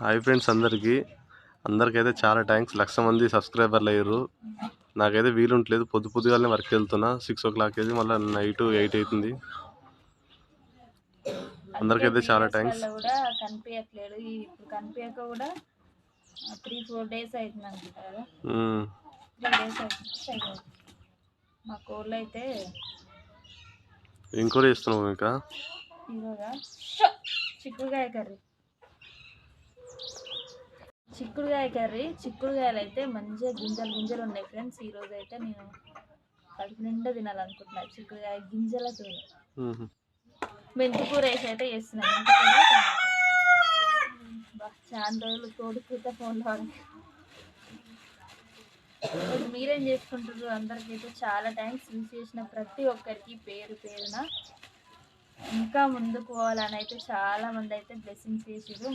Hi friends అందరికీ. అందరికైతే చాలా thanks. లక్ష మంది సబ్స్క్రైబర్లు అయ్యారు. నాకైతే వీలు ఉండలేదు పొద్దు పొద్దుగానే వర్క్ వెళ్తున్నా. సిక్స్ ఓ క్లాక్ అయితే మళ్ళీ నైట్ ఎయిట్ అవుతుంది. అందరికైతే చాలా థ్యాంక్స్. కనిపించట్లేదు ఈ ఇప్పుడు కనిపించక కూడా త్రీ ఫోర్ డేస్ అవుతుంది అనుకుంటా కదా మ్మ్. త్రీ డేస్ అవుతుంది మా కోళ్ళు అయితే ఏం కూర చేస్తున్నావు ఇంకా? ఈరోజా చిక్కుడుకాయ కర్రీ. చిక్కుడుకాయ కర్రీ. చిక్కుడుకాయలు అయితే మంచిగా గింజలు గింజలు ఉన్నాయి ఫ్రెండ్స్. ఈరోజు అయితే నేను కడుపు నిండా తినాలనుకుంటున్నా చిక్కుడుకాయ గింజలతో. మ్మ్. మెంతి కూర వేసి అయితే చేస్తున్నాను చాలా రోజులు కోడి కూత ఫోన్లో మీరేం చేసుకుంటారు అందరికైతే చాలా థ్యాంక్స్ విష్ చేసిన ప్రతి ఒక్కరికి పేరు పేరున ఇంకా ముందుకు పోవాలని అయితే చాలా మంది అయితే బ్లెస్సింగ్స్ చేసారు